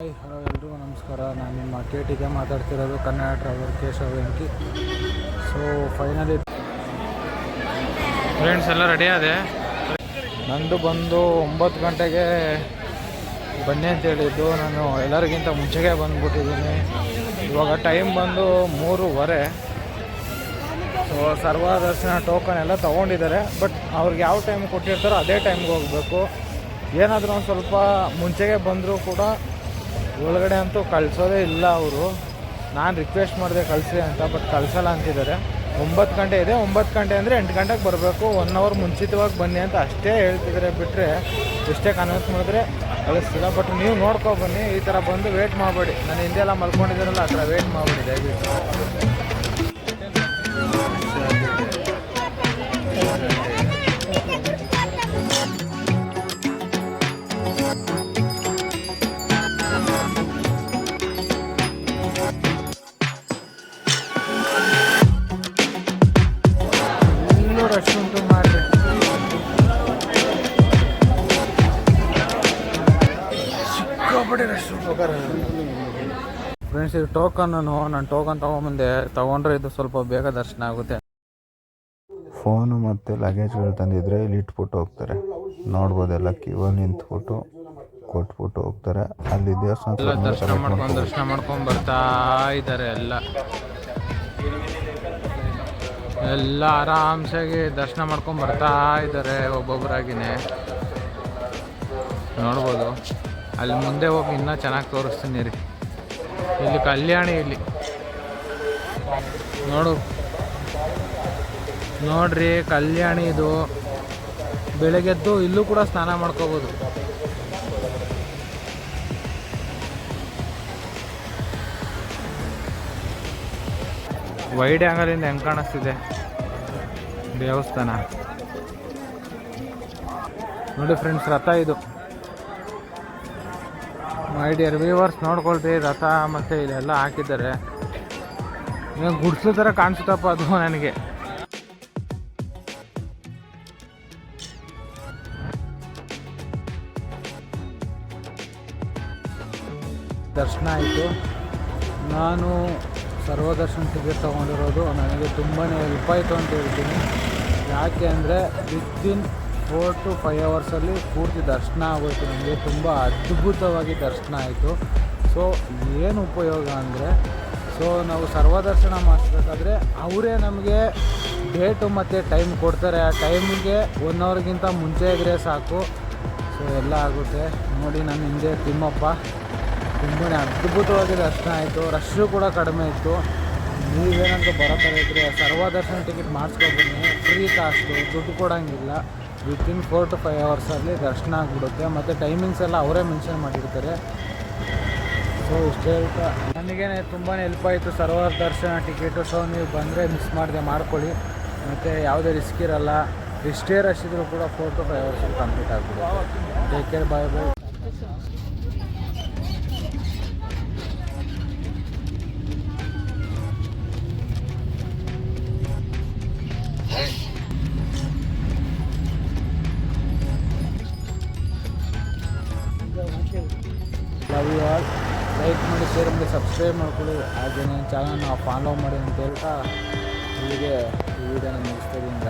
Hi hello ಎಲ್ರಿಗೂ ನಮಸ್ಕಾರ. ನಾನು ನಿಮ್ಮ ಕೆ ಟಿಗೆ ಮಾತಾಡ್ತಿರೋದು ಕನ್ನಡ ಟ್ರಾವೆಲ್ ಕೇಶವ್ ಎಂಕಿ ಸೊ ಫೈನಲಿ ಫ್ರೆಂಡ್ಸ್ ಎಲ್ಲ ರೆಡಿ ಆದೆ? ನಂದು ಬಂದು ಒಂಬತ್ತು ಗಂಟೆಗೆ ಬನ್ನಿ ಅಂತ ಹೇಳಿದ್ದು. ನಾನು ಎಲ್ಲರಿಗಿಂತ ಮುಂಚೆಗೆ ಬಂದುಬಿಟ್ಟಿದ್ದೀನಿ. ಇವಾಗ ಟೈಮ್ ಬಂದು ಮೂರುವರೆ. ಸೊ ಸರ್ವ ದರ್ಶನ ಟೋಕನ್ ಎಲ್ಲ ತೊಗೊಂಡಿದ್ದಾರೆ. ಬಟ್ ಅವ್ರಿಗೆ ಯಾವ ಟೈಮ್ ಕೊಟ್ಟಿರ್ತಾರೋ ಅದೇ ಟೈಮ್ಗೆ ಹೋಗಬೇಕು. ಏನಾದರೂ ಒಂದು ಸ್ವಲ್ಪ ಮುಂಚೆಗೆ ಬಂದರೂ ಕೂಡ ಒಳಗಡೆ ಅಂತೂ ಕಳಿಸೋದೇ ಇಲ್ಲ ಅವರು. ನಾನು ರಿಕ್ವೆಸ್ಟ್ ಮಾಡಿದೆ ಕಳಿಸಿ ಅಂತ ಬಟ್ ಕಳಿಸಲ್ಲ ಅಂತಿದ್ದಾರೆ. ಒಂಬತ್ತು ಗಂಟೆ ಇದೆ, ಒಂಬತ್ತು ಗಂಟೆ ಅಂದರೆ ಎಂಟು ಗಂಟೆಗೆ ಬರಬೇಕು. ಒನ್ ಅವರ್ ಮುಂಚಿತವಾಗಿ ಬನ್ನಿ ಅಂತ ಅಷ್ಟೇ ಹೇಳ್ತಿದ್ದಾರೆ. ಬಿಟ್ಟರೆ ಎಷ್ಟೇ ಕನ್ವಿನ್ಸ್ ಮಾಡಿದ್ರೆ ಕಳಿಸ್ತಿಲ್ಲ. ಬಟ್ ನೀವು ನೋಡ್ಕೊ ಬನ್ನಿ, ಈ ಥರ ಬಂದು ವೇಟ್ ಮಾಡಬೇಡಿ. ನಾನು ಹಿಂದೆಲ್ಲ ಮಲ್ಕೊಂಡಿದ್ದೀರಲ್ಲ ಆ ಥರ ವೇಟ್ ಮಾಡಬೇಡಿ, ದಯವಿಟ್ಟು. ಫ್ರೆಂಡ್ಸ್ ಇದು ಟೋಕನ್ ನಾನು ಟೋಕನ್ ತೊಗೊಂಬಂದೆ ತಗೊಂಡ್ರೆ ಇದು ಸ್ವಲ್ಪ ಬೇಗ ದರ್ಶನ ಆಗುತ್ತೆ. ಫೋನು ಮತ್ತು ಲಗೇಜ್ಗಳು ತಂದಿದ್ರೆ ಇಲ್ಲಿ ಇಟ್ಬಿಟ್ಟು ಹೋಗ್ತಾರೆ. ನೋಡ್ಬೋದೆಲ್ಲ ಕ್ಯೂವಲ್ಲಿ ನಿಂತ್ಬಿಟ್ಟು ಕೊಟ್ಬಿಟ್ಟು ಹೋಗ್ತಾರೆ. ಅಲ್ಲಿ ದೇವಸ್ಥಾನ ದರ್ಶನ ಮಾಡ್ಕೊಂಡು ದರ್ಶನ ಮಾಡ್ಕೊಂಡು ಬರ್ತಾ ಇದ್ದಾರೆ ಎಲ್ಲ. ಎಲ್ಲ ಆರಾಮ್ಸಾಗಿ ದರ್ಶನ ಮಾಡ್ಕೊಂಡು ಬರ್ತಾ ಇದ್ದಾರೆ ಒಬ್ಬೊಬ್ಬರಾಗಿನೇ ನೋಡ್ಬೋದು. ಅಲ್ಲಿ ಮುಂದೆ ಹೋಗಿ ಇನ್ನೂ ಚೆನ್ನಾಗಿ ತೋರಿಸ್ತೀನಿ ರೀ. ಇಲ್ಲಿ ಕಲ್ಯಾಣಿ ಇಲ್ಲಿ. ನೋಡು. ನೋಡ್ರಿ, ಕಲ್ಯಾಣಿ ಇದು. ಬೆಳಗ್ಗೆದ್ದು ಇಲ್ಲೂ ಕೂಡ ಸ್ನಾನ ಮಾಡ್ಕೋಬೋದು. ವೈಡ್ ಆ್ಯಂಗಲಿಂದ ಹೆಂಗೆ ಕಾಣಿಸ್ತಿದೆ? ದೇವಸ್ಥಾನ. ನೋಡಿ ಫ್ರೆಂಡ್ಸ್ ರಥ ಇದು. ಮೈ ಡಿಯರ್ ವ್ಯೂವರ್ಸ್ ನೋಡ್ಕೊಳ್ರಿ ರಥ ಮತ್ತು ಇಲ್ಲೆಲ್ಲ ಹಾಕಿದ್ದಾರೆ. ಗುಡ್ಸು ಥರ ಕಾಣಿಸುತ್ತಪ್ಪ ಅದು ನನಗೆ. ದರ್ಶನ ಆಯಿತು. ನಾನು ಸರ್ವದರ್ಶನ ಟಿಕೆಟ್ ತೊಗೊಂಡಿರೋದು, ನನಗೆ ತುಂಬಾ ಹೆಲ್ಪ್ ಆಯಿತು ಅಂತ ಹೇಳ್ತೀನಿ. ಯಾಕೆ ಅಂದರೆ ವಿತಿನ್ ಫೋರ್ ಟು ಫೈವ್ ಅವರ್ಸಲ್ಲಿ ಪೂರ್ತಿ ದರ್ಶನ ಆಗೋಯಿತು ನನಗೆ ತುಂಬ ಅದ್ಭುತವಾಗಿ ದರ್ಶನ ಆಯಿತು. ಸೊ ಏನು ಉಪಯೋಗ ಅಂದರೆ ಸೊ ನಾವು ಸರ್ವದರ್ಶನ ಮಾಡಿಸ್ಬೇಕಾದ್ರೆ ಅವರೇ ನಮಗೆ ಡೇಟು ಮತ್ತು ಟೈಮ್ ಕೊಡ್ತಾರೆ. ಆ ಟೈಮಿಗೆ ಒನ್ ಅವರ್ಗಿಂತ ಮುಂಚೆ ಇದ್ದರೆ ಸಾಕು. ಸೊ ಎಲ್ಲ ಆಗುತ್ತೆ. ನೋಡಿ ನನ್ನ ಹಿಂದೆ ತಿಮ್ಮಪ್ಪ. ತುಂಬಾ ಅದ್ಭುತವಾಗಿ ದರ್ಶನ ಆಯಿತು. ರಶ್ಶು ಕೂಡ ಕಡಿಮೆ ಇತ್ತು. ನೀವೇನಂತ ಬರೋ ಥರ ಇದ್ದರೆ ಸರ್ವದರ್ಶನ ಟಿಕೆಟ್ ಮಾಡಿಸ್ಕೊಬನ್ನಿ ಫ್ರೀ ಕಾಸ್ಟು ದುಡ್ಡು ಕೊಡೋಂಗಿಲ್ಲ. ವಿತಿನ್ ಫೋರ್ ಟು ಫೈವ್ ಅವರ್ಸಲ್ಲಿ ದರ್ಶನ ಆಗಿಬಿಡುತ್ತೆ. ಮತ್ತು ಟೈಮಿಂಗ್ಸ್ ಎಲ್ಲ ಅವರೇ ಮೆನ್ಷನ್ ಮಾಡಿರ್ತಾರೆ. ಸೊ ಇಷ್ಟೇ ಹೇಳ್ತಾ. ನನಗೇ ತುಂಬಾ ಹೆಲ್ಪ್ ಆಯಿತು ಸರ್ವರ್ ದರ್ಶನ ಟಿಕೆಟು ಸೊ ನೀವು ಬಂದರೆ ಮಿಸ್ ಮಾಡದೆ, ಮಾಡ್ಕೊಳ್ಳಿ. ಮತ್ತು ಯಾವುದೇ ರಿಸ್ಕ್ ಇರಲ್ಲ. ಎಷ್ಟೇ ರಶ್ ಇದ್ರೂ ಕೂಡ ಫೋರ್ ಟು ಫೈವ್ ಅವರ್ಸಲ್ಲಿ ಕಂಪ್ಲೀಟ್ ಆಗ್ಬೋದು take care bye bye love you all like ಮಾಡಿ ಶೇರ್ ಮಾಡಿ ಸಬ್ಸ್ಕ್ರೈಬ್ ಮಾಡ್ಕೊಳ್ಳಿ. ಹಾಗೆ ನನ್ನ ಚಾನಲ್ನ ಫಾಲೋ ಮಾಡಿ ಅಂತ ಹೇಳ್ತಾ ಇಲ್ಲಿಗೆ ಈ ವಿಡಿಯೋನ ಮುಗಿಸ್ತಾ ಇದ್ದೀನಿ